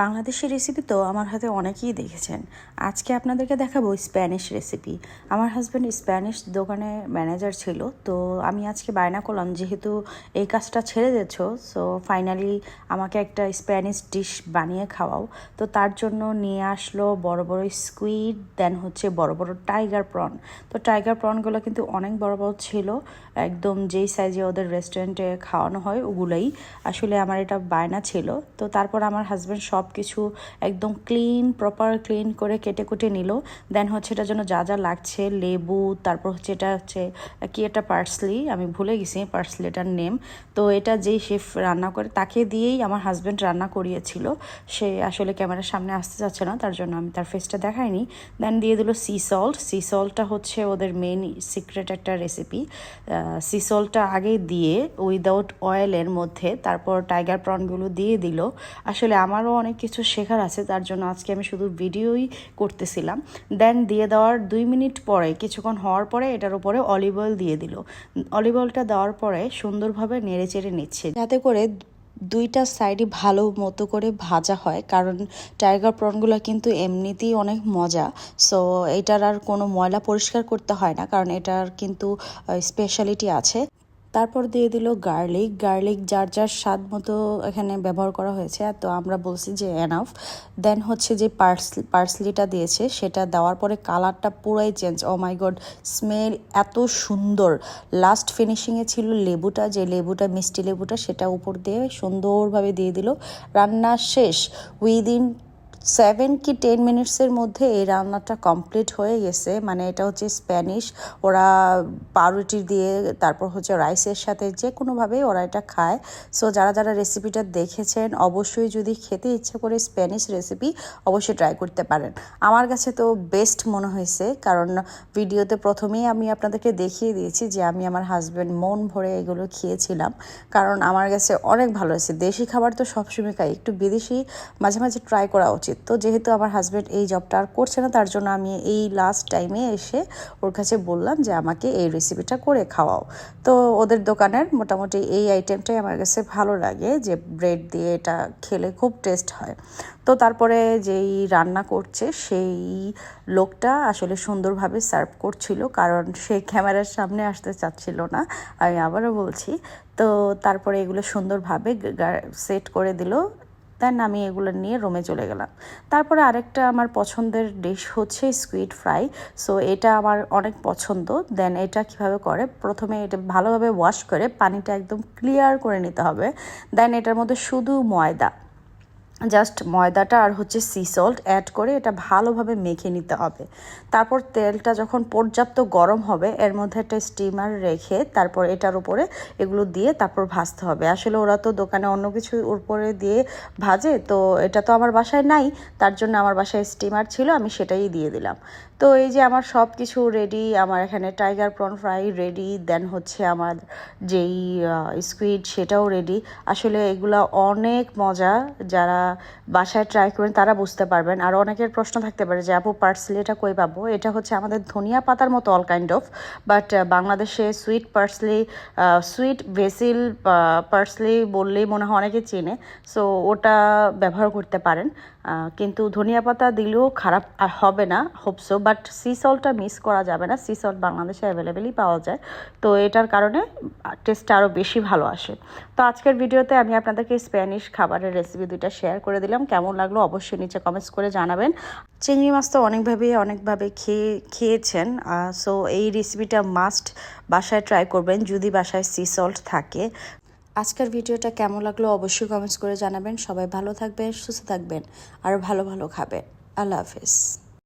বাংলাদেশের রেসিপি তো আমার হাতে অনেকেই দেখেছেন। আজকে আপনাদেরকে দেখাবো স্প্যানিশ রেসিপি আমার হাজব্যান্ড স্প্যানিশ দোকানে ম্যানেজার ছিল, তো আমি আজকে বায়না করলাম, যেহেতু এই কাজটা ছেড়ে দিচ্ছ সো ফাইনালি আমাকে একটা স্প্যানিশ ডিশ বানিয়ে খাওয়াও। তো তার জন্য নিয়ে আসলো বড় বড় স্কুইড দেন হচ্ছে বড় বড় টাইগার প্রন তো টাইগার প্রনগুলো কিন্তু অনেক বড় বড় ছিল, একদম যেই সাইজে ওদের রেস্টুরেন্টে খাওয়ানো হয়, ওগুলোই। আসলে আমার এটা বায়না ছিল। তো তারপর আমার হাজব্যান্ড সব কিছু একদম ক্লিন প্রপার ক্লিন করে কেটে কুটে নিল। দেন হচ্ছে এটার জন্য যা যা লাগছে, লেবু, তারপর হচ্ছে এটা হচ্ছে, কি একটা পার্সলি আমি ভুলে গেছি পার্সলিটার নেম তো এটা যেই শেফ রান্না করে, তাকে দিয়েই আমার হাজব্যান্ড রান্না করিয়েছিল। সে আসলে ক্যামেরার সামনে আসতে চাচ্ছে না, তার জন্য আমি তার ফেসটা দেখাইনি। দেন দিয়ে দিল সি সল্ট সি সল্টটা হচ্ছে ওদের মেন সিক্রেট একটা রেসিপি সি সল্টটা আগে দিয়ে উইদাউট অয়েলের মধ্যে, তারপর টাইগার প্রনগুলো দিয়ে দিল। আসলে আমারও অনেক কিছু শেখার আছে তার জন্য আজকে আমি শুধু ভিডিওই করতেছিলাম। দেন দিয়ে দেওয়ার দুই মিনিট পরে, কিছুক্ষণ হওয়ার পরে এটার উপরে অলিভ অয়েল দিয়ে দিল। অলিভ অয়েলটা দেওয়ার পরে সুন্দরভাবে নেড়ে চেড়ে নিচ্ছে। যাতে করে দুইটা সাইডই ভালো মতো করে ভাজা হয়, কারণ টাইগার প্রনগুলো কিন্তু এমনিতেই অনেক মজা। সো এটার আর কোনো ময়লা পরিষ্কার করতে হয় না, কারণ এটার কিন্তু স্পেশালিটি আছে। তারপর দিয়ে দিল গার্লিক গার্লিক যার যার স্বাদ মতো এখানে ব্যবহার করা হয়েছে, তো আমরা বলছি যে এনাফ দেন হচ্ছে যে পার্সলি পার্সলিটা দিয়েছে, সেটা দেওয়ার পরে কালারটা পুরাই change oh my god smell এত সুন্দর। লাস্ট ফিনিশিংয়ে ছিল লেবুটা, যে লেবুটা, মিষ্টি লেবুটা, সেটা উপর দিয়ে সুন্দরভাবে দিয়ে দিল। রান্না শেষ। উইদিন সেভেন কি টেন মিনিটসের মধ্যে এই রান্নাটা কমপ্লিট হয়ে গেছে। মানে এটা হচ্ছে স্প্যানিশ ওরা পাউরুটি দিয়ে, তারপর হচ্ছে রাইসের সাথে যে কোনোভাবেই ওরা এটা খায়। সো যারা যারা রেসিপিটা দেখেছেন, অবশ্যই যদি খেতে ইচ্ছে করে স্প্যানিশ রেসিপি অবশ্যই ট্রাই করতে পারেন। আমার কাছে তো বেস্ট মনে হয়েছে, কারণ ভিডিওতে প্রথমেই আমি আপনাদেরকে দেখিয়ে দিয়েছি যে আমি আমার হাজব্যান্ড মন ভরে এগুলো খেয়েছিলাম। কারণ আমার কাছে অনেক ভালো হয়েছে। দেশি খাবার তো সবসময় খাই। একটু বিদেশি মাঝে মাঝে ট্রাই করা উচিত। উচিত। তো যেহেতু আমার হাজব্যান্ড এই জবটা আর করছে না, তার জন্য আমি এই লাস্ট টাইমে এসে ওর কাছে বললাম যে, আমাকে এই রেসিপিটা করে খাওয়াও। তো ওদের দোকানের মোটামুটি এই আইটেমটাই আমার কাছে ভালো লাগে যে ব্রেড দিয়ে এটা খেলে খুব টেস্ট হয়। তো তারপরে যেই রান্না করছে, সেই লোকটা আসলে সুন্দরভাবে সার্ভ করছিল, কারণ সে ক্যামেরার সামনে আসতে চাচ্ছিল না। আমি আবারও বলছি, তো তারপরে এগুলো সুন্দরভাবে সেট করে দিল। দেন আমি এগুলো নিয়ে রোমে চলে গেলাম। তারপরে আরেকটা আমার পছন্দের ডিশ হচ্ছে স্কুইড ফ্রাই সো এটা আমার অনেক পছন্দ। দেন এটা কীভাবে করে? প্রথমে এটা ভালোভাবে ওয়াশ করে পানিটা একদম ক্লিয়ার করে নিতে হবে। দেন এটার মধ্যে শুধু ময়দা। জাস্ট ময়দাটা আর হচ্ছে সি সল্ট অ্যাড করে এটা ভালোভাবে মেখে নিতে হবে। তারপর তেলটা যখন পর্যাপ্ত গরম হবে, এর মধ্যে একটা স্টিমার রেখে তারপর এটার উপরে এগুলো দিয়ে তারপর ভাজতে হবে। আসলে ওরা তো দোকানে অন্য কিছু উপরে দিয়ে ভাজে, তো এটা তো আমার বাসায় নাই, তার জন্য আমার বাসায় স্টিমার ছিল, আমি সেটাই দিয়ে দিলাম। তো এই যে আমার সব কিছু রেডি আমার এখানে tiger prawn fry ready then হচ্ছে আমার যেই স্কুইড সেটাও রেডি আসলে এগুলো অনেক মজা, যারা বাসায় ট্রাই করবেন তারা বুঝতে পারবেন। আর অনেকের প্রশ্ন থাকতে পারে যে, আপু পার্সলি এটা কই পাবো? এটা হচ্ছে আমাদের ধনিয়া পাতার মতো অল কাইন্ড অফ বাট বাংলাদেশে sweet parsley sweet basil parsley বললেই মনে হয় অনেকে চেনে সো ওটা ব্যবহার করতে পারেন। কিন্তু ধনিয়া পাতা দিলেও খারাপ হবে না হোপসো বাট সি সল্টটা মিস করা যাবে না। সি সল্ট বাংলাদেশে অ্যাভেলেবেলই পাওয়া যায়। তো এটার কারণে টেস্টটা আরও বেশি ভালো আসে। তো আজকের ভিডিওতে আমি আপনাদেরকে স্প্যানিশ খাবারের রেসিপি দুইটা শেয়ার করে দিলাম। কেমন লাগল অবশ্যই নিচে কমেন্টস করে জানাবেন। চিংড়ি মাছ তো অনেকভাবে অনেকভাবে খেয়ে, খেয়েছেন। সো এই রেসিপিটা মাস্ট বাসায় ট্রাই করবেন যদি বাসায় সি সল্ট থাকে। আজকের ভিডিওটা কেমন লাগল অবশ্যই কমেন্টস করে জানাবেন। সবাই ভালো থাকবেন, সুস্থ থাকবেন, আর ভালো ভালো খাবেন। আল্লাহ হাফেজ।